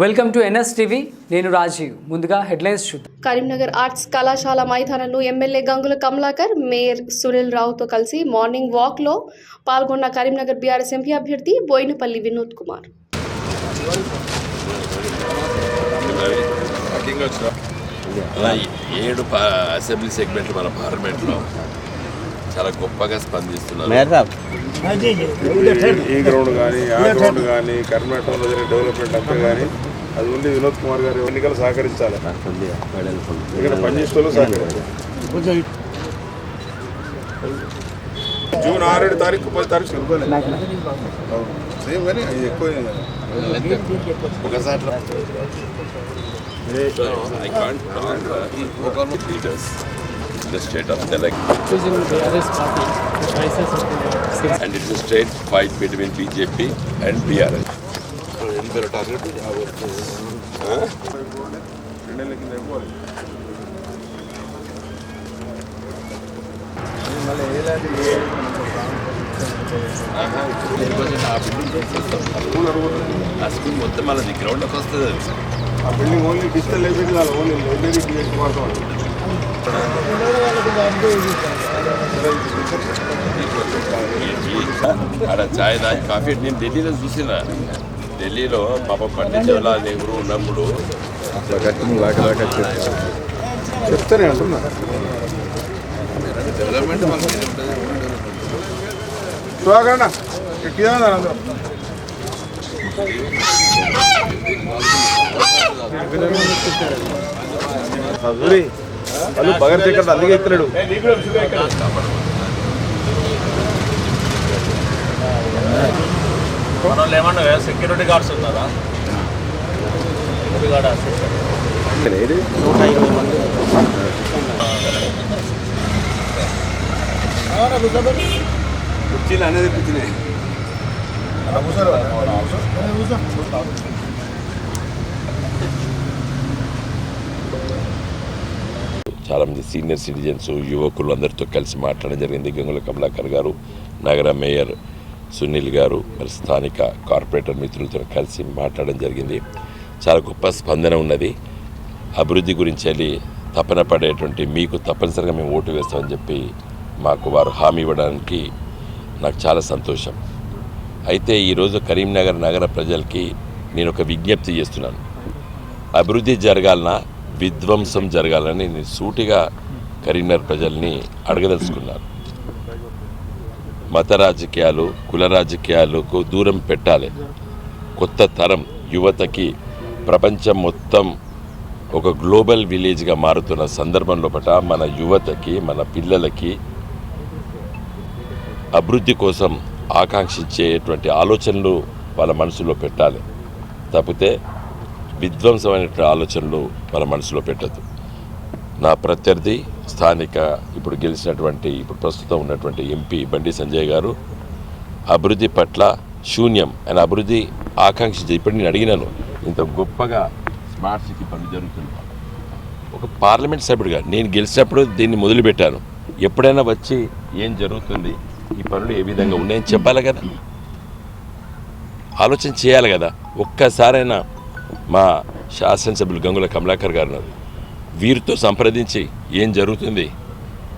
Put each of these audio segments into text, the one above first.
Welcome to NS TV నేను రాజీవ్. ముందుగా headlines చూద్దాం. కరీంనగర్ ఆర్ట్స్ కళాశాల మైదానంలో ఎమ్మెల్యే గంగుల కమలాకర్ మేయర్ సునీల్ రావుతో కలిసి మార్నింగ్ వాక్లో పాల్గొన్న కరీంనగర్ బీఆర్ఎస్ ఎంపీ అభ్యర్థి బోయినపల్లి వినోద్ కుమార్. ఏడు అసెంబ్లీ సెగ్మెంట్లు మన పార్లమెంట్లో చాలా గొప్పగా స్పందిస్తున్నారు. ఈ గ్రౌండ్ కానీ ఆ గ్రౌండ్ కానీ కర్ణాటకలో జరిగే డెవలప్మెంట్ అంతా కానీ అది ఉండి వినోద్ కుమార్ గారు ఎన్నికలు సహకరించాలి. ఇక్కడ పనిచేసే వాళ్ళు సహకరించాలి జూన్ ఆరేడు తారీఖు పది తారీఖు. సేమ్ కానీ అది ఎక్కువ. ఒకసారి the choices of it's straight fight between BJP and BRS రెండేళ్ళ కింద అయిపోవాలి ఆ స్కూల్ మొత్తం మనది గ్రౌండ్లోకి వస్తుంది అది ఆ బిల్డింగ్ ఓన్లీ డిజిటల్ కాదు ఓన్లీ లైబ్రరీ క్రియేట్ వాడతాం ఆడ చాయ్ తాగి కాఫీ నేను ఢిల్లీలో చూసిన. ఢిల్లీలో పాప పండిత్ జవహర్లాల్ నెహ్రూ ఉన్నప్పుడు. చెప్తానే అంటున్నా డెవలప్మెంట్ చూడకండి వాళ్ళు బగర్ చక్కెర అందుకే ఏమన్నా సెక్యూరిటీ గార్డ్స్ ఉన్నారా? సెక్యూరిటీ గార్డ్ కుర్చీలు అనేది కూర్చున్నాయి చాలామంది సీనియర్ సిటిజన్స్ యువకులు అందరితో కలిసి మాట్లాడడం జరిగింది. గంగుల కమలాకర్ గారు నగర మేయర్ సునీల్ గారు మరి స్థానిక కార్పొరేటర్ మిత్రులతో కలిసి మాట్లాడడం జరిగింది. చాలా గొప్ప స్పందన ఉన్నది. అభివృద్ధి గురించి వెళ్ళి తపన పడేటువంటి మీకు తప్పనిసరిగా మేము ఓటు వేస్తామని చెప్పి మాకు వారు హామీ ఇవ్వడానికి నాకు చాలా సంతోషం. అయితే ఈరోజు కరీంనగర్ నగర ప్రజలకి నేను ఒక విజ్ఞప్తి చేస్తున్నాను. అభివృద్ధి జరగాలన్నా విధ్వంసం జరగాలని నేను సూటిగా కరీంనగర్ ప్రజల్ని అడగదలుచుకున్నాను మత రాజకీయాలు కుల రాజకీయాలకు దూరం పెట్టాలి. కొత్త తరం యువతకి ప్రపంచం మొత్తం ఒక గ్లోబల్ విలేజ్గా మారుతున్న సందర్భంలో పట మన యువతకి మన పిల్లలకి అభివృద్ధి కోసం ఆకాంక్షించేటువంటి ఆలోచనలు వాళ్ళ మనసులో పెట్టాలి. తప్పితే విధ్వంసమైనటువంటి ఆలోచనలు మన మనసులో పెట్టద్దు. నా ప్రత్యర్థి స్థానిక ఇప్పుడు గెలిచినటువంటి ఇప్పుడు ప్రస్తుతం ఉన్నటువంటి ఎంపీ బండి సంజయ్ గారు అభివృద్ధి పట్ల శూన్యం ఆయన అభివృద్ధి ఆకాంక్షించి ఇప్పుడు నేను అడిగినాను ఇంత గొప్పగా స్మార్ట్ సిటీ పనులు జరుగుతుంది ఒక పార్లమెంట్ సభ్యుడిగా నేను గెలిచినప్పుడు దీన్ని మొదలుపెట్టాను. ఎప్పుడైనా వచ్చి ఏం జరుగుతుంది ఈ పనులు ఏ విధంగా ఉన్నాయని చెప్పాలి కదా. ఆలోచన చేయాలి కదా. ఒక్కసారైనా మా శాసనసభ్యులు గంగుల కమలాకర్ గారు ఉన్నారు. వీరితో సంప్రదించి ఏం జరుగుతుంది?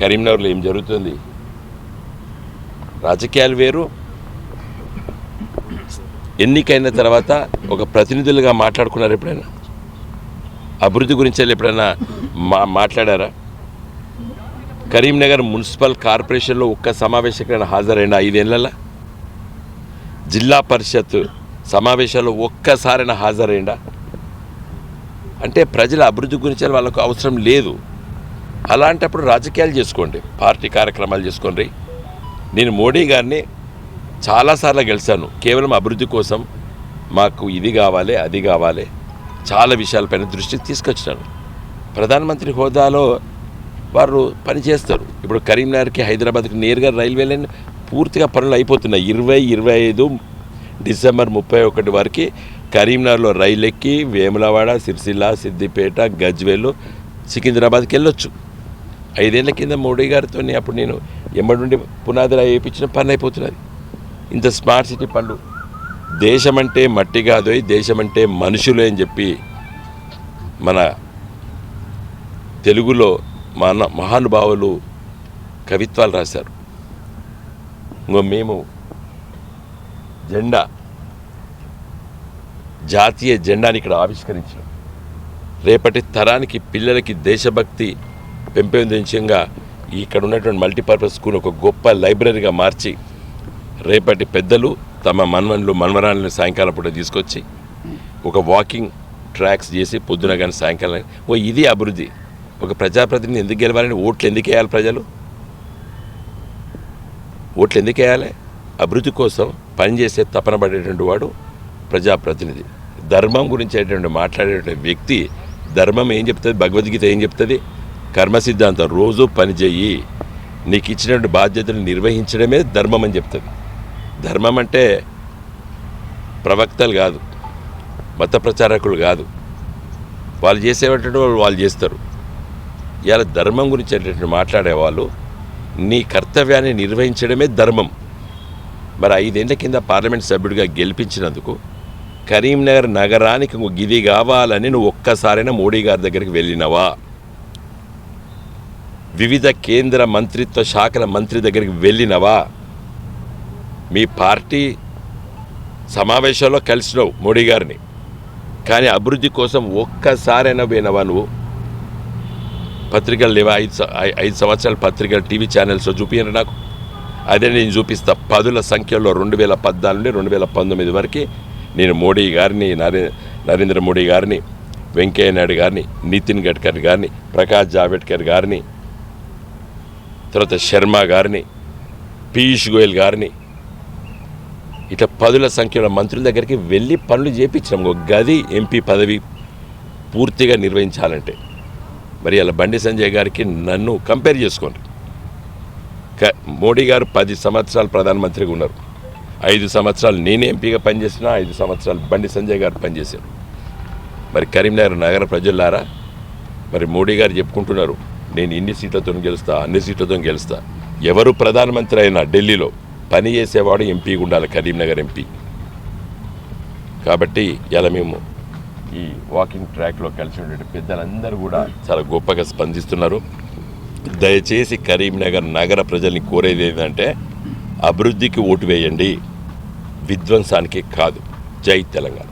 కరీంనగర్లో ఏం జరుగుతుంది? రాజకీయాలు వేరు. ఎన్నికైన తర్వాత ఒక ప్రతినిధులుగా మాట్లాడుకున్నారు ఎప్పుడైనా? అభివృద్ధి గురించి ఎప్పుడైనా మా మాట్లాడారా? కరీంనగర్ మున్సిపల్ కార్పొరేషన్లో ఒక్క సమావేశకైనా హాజరైన ఐదేళ్ళలో? జిల్లా పరిషత్ సమావేశాల్లో ఒక్కసారైనా హాజరైందా అంటే ప్రజల అభివృద్ధి గురించి వాళ్ళకు అవసరం లేదు. అలాంటప్పుడు రాజకీయాలు చేసుకోండి పార్టీ కార్యక్రమాలు చేసుకోండి. నేను మోడీ గారిని చాలాసార్లు గెలిచాను. కేవలం అభివృద్ధి కోసం మాకు ఇది కావాలి అది కావాలి. చాలా విషయాలపైన దృష్టి తీసుకొచ్చినాను. ప్రధానమంత్రి హోదాలో వారు పనిచేస్తారు. ఇప్పుడు కరీంనగర్కి హైదరాబాద్కి నేరుగా రైల్వే లైన్ పూర్తిగా పనులు అయిపోతున్నాయి. ఇరవై ఇరవై ఐదు డిసెంబర్ ముప్పై ఒకటి వరకు కరీంనగర్లో రైలు ఎక్కి వేములవాడ సిరిసిల్ల సిద్దిపేట గజ్వేలు సికింద్రాబాద్కి వెళ్ళొచ్చు. ఐదేళ్ళ కింద మోడీ గారితో అప్పుడు నేను ఎమ్మడి నుండి వేయించిన పని అయిపోతున్నది. ఇంత స్మార్ట్ సిటీ పనులు. దేశం అంటే మట్టి కాదు అంటే మనుషులే అని చెప్పి మన తెలుగులో మన మహానుభావులు కవిత్వాలు రాశారు. ఇంకో మేము జెండా. జాతీయ జెండాని ఇక్కడ ఆవిష్కరించడం రేపటి తరానికి పిల్లలకి దేశభక్తి పెంపొందించంగా ఇక్కడ ఉన్నటువంటి మల్టీపర్పస్ స్కూల్ ఒక గొప్ప లైబ్రరీగా మార్చి రేపటి పెద్దలు తమ మన్వన్లు మన్వరాలను సాయంకాలం పూట తీసుకొచ్చి ఒక వాకింగ్ ట్రాక్స్ చేసి పొద్దున కానీ సాయంకాలం ఓ ఇది అభివృద్ధి. ఒక ప్రజాప్రతినిధి ఎందుకు గెలవాలని ఓట్లు ఎందుకు వేయాలి ప్రజలు? ఓట్లు ఎందుకు వేయాలి? అభివృద్ధి కోసం పనిచేసే తపన పడేటువంటి వాడు ప్రజాప్రతినిధి. ధర్మం గురించి అయ్యేటువంటి మాట్లాడేటువంటి వ్యక్తి ధర్మం ఏం చెప్తుంది? భగవద్గీత ఏం చెప్తుంది? కర్మ సిద్ధాంతం రోజు పనిచేయి నీకు ఇచ్చినటువంటి బాధ్యతలు నిర్వహించడమే ధర్మం అని చెప్తుంది. ధర్మం అంటే ప్రవక్తలు కాదు మత ప్రచారకులు కాదు. వాళ్ళు చేసేటువంటి వాళ్ళు వాళ్ళు చేస్తారు. ఇలా ధర్మం గురించి అనేటువంటి మాట్లాడేవాళ్ళు నీ కర్తవ్యాన్ని నిర్వహించడమే ధర్మం. మరి ఐదేళ్ళ కింద పార్లమెంట్ సభ్యుడిగా గెలిపించినందుకు కరీంనగర్ నగరానికి గిది కావాలని నువ్వు ఒక్కసారైనా మోడీ గారి దగ్గరికి వెళ్ళినవా? వివిధ కేంద్ర మంత్రిత్వ శాఖల మంత్రి దగ్గరికి వెళ్ళినవా? మీ పార్టీ సమావేశంలో కలిసినావు మోడీ గారిని. కానీ అభివృద్ధి కోసం ఒక్కసారైనా పోయినవా నువ్వు? పత్రికలు లేవా? ఐదు ఐదు సంవత్సరాలు పత్రికలు టీవీ ఛానల్స్లో చూపించారు నాకు. అదే నేను చూపిస్తా. పదుల సంఖ్యలో రెండు వేల పద్నాలుగు నుండి రెండు వేల పంతొమ్మిది వరకు నేను మోడీ గారిని నరే నరేంద్ర మోడీ గారిని వెంకయ్య నాయుడు గారిని నితిన్ గడ్కరీ గారిని ప్రకాష్ జావడేకర్ గారిని తర్వాత శర్మ గారిని పీయూష్ గోయల్ గారిని ఇట్లా పదుల సంఖ్యలో మంత్రుల దగ్గరికి వెళ్ళి పనులు చేపించాం ఒక గది ఎంపీ పదవి పూర్తిగా నిర్వహించాలంటే. మరి అలా బండి సంజయ్ గారికి నన్ను కంపేర్ చేసుకోండి. మోడీ గారు పది సంవత్సరాలు ప్రధానమంత్రిగా ఉన్నారు. ఐదు సంవత్సరాలు నేనే ఎంపీగా పనిచేసిన ఐదు సంవత్సరాలు బండి సంజయ్ గారు పనిచేశారు. మరి కరీంనగర్ నగర ప్రజలారా మరి మోడీ గారు చెప్పుకుంటున్నారు నేను ఇన్ని సీట్లతో గెలుస్తా అన్ని సీట్లతో గెలుస్తా. ఎవరు ప్రధానమంత్రి అయినా ఢిల్లీలో పని చేసేవాడు ఎంపీగా ఉండాలి కరీంనగర్ ఎంపీ. కాబట్టి ఇలా మేము ఈ వాకింగ్ ట్రాక్లో కలిసి ఉండే పెద్దలందరూ కూడా చాలా గొప్పగా స్పందిస్తున్నారు. దయచేసి కరీంనగర్ నగర ప్రజల్ని కోరేది ఏంటంటే అభివృద్ధికి ఓటు వేయండి. విధ్వంసానికి కాదు. జై Telangana.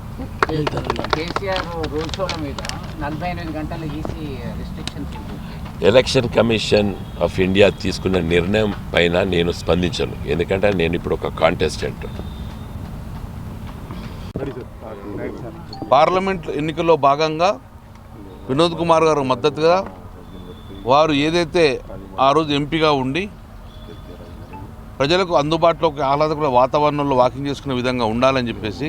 Election commission of India తీసుకున్న నిర్ణయం పైన నేను స్పందించను. ఎందుకంటే నేను ఇప్పుడు ఒక కాంటెస్టెంట్ పార్లమెంట్ ఎన్నికల్లో భాగంగా వినోద్ కుమార్ గారు మద్దతుగా వారు ఏదైతే ఆ రోజు ఎంపీగా ఉండి ప్రజలకు అందుబాటులోకి ఆహ్లాదకర వాతావరణంలో వాకింగ్ చేసుకునే విధంగా ఉండాలని చెప్పేసి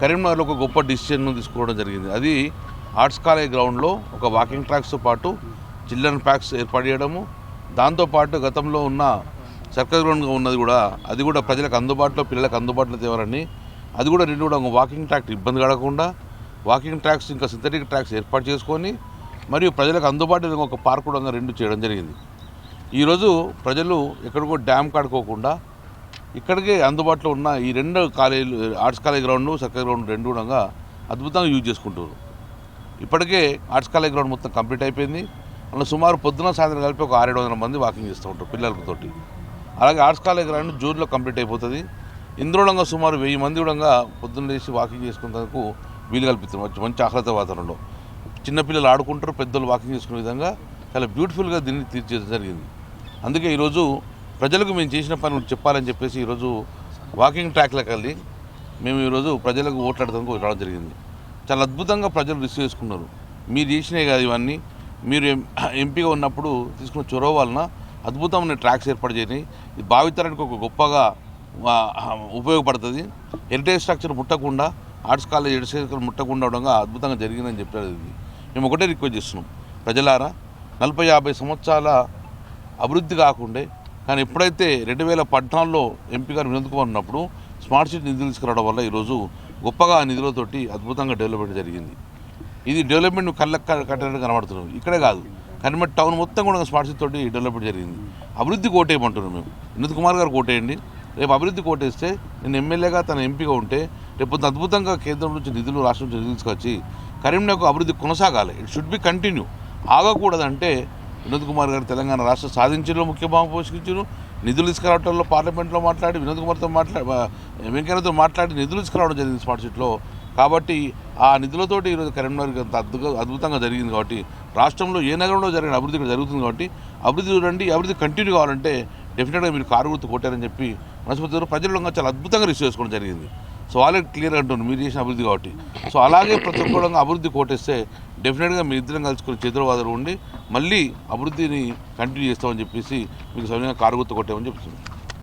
కరీంనగర్లో ఒక గొప్ప డిసిషన్ను తీసుకోవడం జరిగింది. అది ఆర్ట్స్ కాలేజ్ గ్రౌండ్లో ఒక వాకింగ్ ట్రాక్స్తో పాటు చిల్డ్రన్ ప్యాక్స్ ఏర్పాటు చేయడము దాంతోపాటు గతంలో ఉన్న సర్కస్ గ్రౌండ్గా ఉన్నది కూడా అది కూడా ప్రజలకు అందుబాటులో పిల్లలకు అందుబాటులో తేవాలని అది కూడా రెండు కూడా వాకింగ్ ట్రాక్ ఇబ్బంది పడకుండా వాకింగ్ ట్రాక్స్ ఇంకా సింథటిక్ ట్రాక్స్ ఏర్పాటు చేసుకొని మరియు ప్రజలకు అందుబాటులో ఒక పార్క్ కూడా రెండు చేయడం జరిగింది. ఈరోజు ప్రజలు ఎక్కడికో డ్యామ్ కాడుకోకుండా ఇక్కడికే అందుబాటులో ఉన్న ఈ రెండు కాలేజీలు arts college ground circle ground రెండు కూడా అద్భుతంగా యూజ్ చేసుకుంటారు ఇప్పటికే ఆర్ట్స్ కాలేజ్ గ్రౌండ్ మొత్తం కంప్లీట్ అయిపోయింది. అందులో సుమారు పొద్దున సాయంత్రం కలిపి ఒక ఆరేడు వందల మంది వాకింగ్ చేస్తూ ఉంటారు పిల్లలతోటి అలాగే ఆర్ట్స్ కాలేజ్ గ్రౌండ్ జూన్లో కంప్లీట్ అయిపోతుంది. ఇందులో సుమారు వెయ్యి మంది కూడా పొద్దున్న లేచి వాకింగ్ చేసుకునేందుకు వీలు కల్పిస్తారు మంచి ఆహ్లాద వాతావరణంలో. చిన్నపిల్లలు ఆడుకుంటారు పెద్దలు వాకింగ్ చేసుకునే విధంగా చాలా బ్యూటిఫుల్గా దీన్ని తీర్చేయడం జరిగింది. అందుకే ఈరోజు ప్రజలకు మేము చేసిన పని చెప్పాలని చెప్పేసి ఈరోజు వాకింగ్ ట్రాక్లకు వెళ్ళి మేము ఈరోజు ప్రజలకు ఓట్లాడడానికి రావడం జరిగింది. చాలా అద్భుతంగా ప్రజలు రిసీవ్ చేసుకున్నారు. మీరు చేసినాయి కాదు ఇవన్నీ. మీరు ఎం- ఎంపీగా ఉన్నప్పుడు తీసుకున్న చొరవ వలన అద్భుతమైన ట్రాక్స్ ఏర్పాటు చేయని ఇది భావితరానికి ఒక గొప్పగా ఉపయోగపడుతుంది. హెరిటేజ్ స్ట్రక్చర్ ముట్టకుండా ఆర్ట్స్ కాలేజ్ హెరిటేజ్ ముట్టకుండా ఉండగా అద్భుతంగా జరిగిందని చెప్పారు ఇది. మేము ఒకటే రిక్వెస్ట్ చేస్తున్నాం. ప్రజలారా నలభై యాభై సంవత్సరాల అభివృద్ధి కాకుండే కానీ ఎప్పుడైతే రెండు వేల పద్నాలుగులో ఎంపీ గారు వినోద్ కుమార్ ఉన్నప్పుడు స్మార్ట్ సిటీ నిధులు తీసుకురావడం వల్ల ఈరోజు గొప్పగా ఆ నిధులతోటి అద్భుతంగా డెవలప్మెంట్ జరిగింది. ఇది డెవలప్మెంట్ కళ్ళకు కట్టినట్టు కనబడుతున్నాం ఇక్కడే కాదు కనిమట్ టౌన్ మొత్తం కూడా స్మార్ట్ సిటీ తోటి డెవలప్మెంట్ జరిగింది. అభివృద్ధి కోటేయమంటున్నాం మేము. వినోద్ కుమార్ గారు కోటేయండి. రేపు అభివృద్ధి కోటేస్తే నేను ఎమ్మెల్యేగా తన ఎంపీగా ఉంటే రేపు అద్భుతంగా కేంద్రం నుంచి నిధులు రాష్ట్రం నుంచి నిధులు తీసుకొచ్చి కరీంనగర్ అభివృద్ధి కొనసాగాలి. ఇట్ షుడ్ బి కంటిన్యూ ఆగకూడదంటే వినోద్ కుమార్ గారు తెలంగాణ రాష్ట్రం సాధించడంలో ముఖ్య భాగం పోషించారు నిధులు తీసుకురావడంలో పార్లమెంట్లో మాట్లాడి వినోద్ కుమార్తో మాట్లాడి వెంకయ్యతో మాట్లాడి నిధులు తీసుకురావడం జరిగింది స్మార్ట్ సిటీలో. కాబట్టి ఆ నిధులతోటి ఈరోజు కరీంనగర్ అంత అద్భుత అద్భుతంగా జరిగింది కాబట్టి రాష్ట్రంలో ఏ నగరంలో జరిగిన అభివృద్ధి ఇక్కడ జరుగుతుంది కాబట్టి అభివృద్ధి చూడండి అభివృద్ధి కంటిన్యూ కావాలంటే డెఫినెట్గా మీరు కారు గుర్తు కొట్టారని చెప్పి మనస్ఫూర్తిగా ప్రజలు చాలా అద్భుతంగా రిసీవ్ చేసుకోవడం జరిగింది. సో వాళ్ళే క్లియర్ అంటున్నారు మీరు చేసిన అభివృద్ధి కాబట్టి. సో అలాగే ప్రతి ఒక్కరు అభివృద్ధి కోటేస్తే డెఫినెట్గా మీ ఇద్దరం కలుసుకుని చేతులవాదరు ఉండి మళ్ళీ అభివృద్ధిని కంటిన్యూ చేస్తామని చెప్పేసి మీకు సౌన్యంగా కారు గుర్తు కొట్టామని చెప్తున్నాను.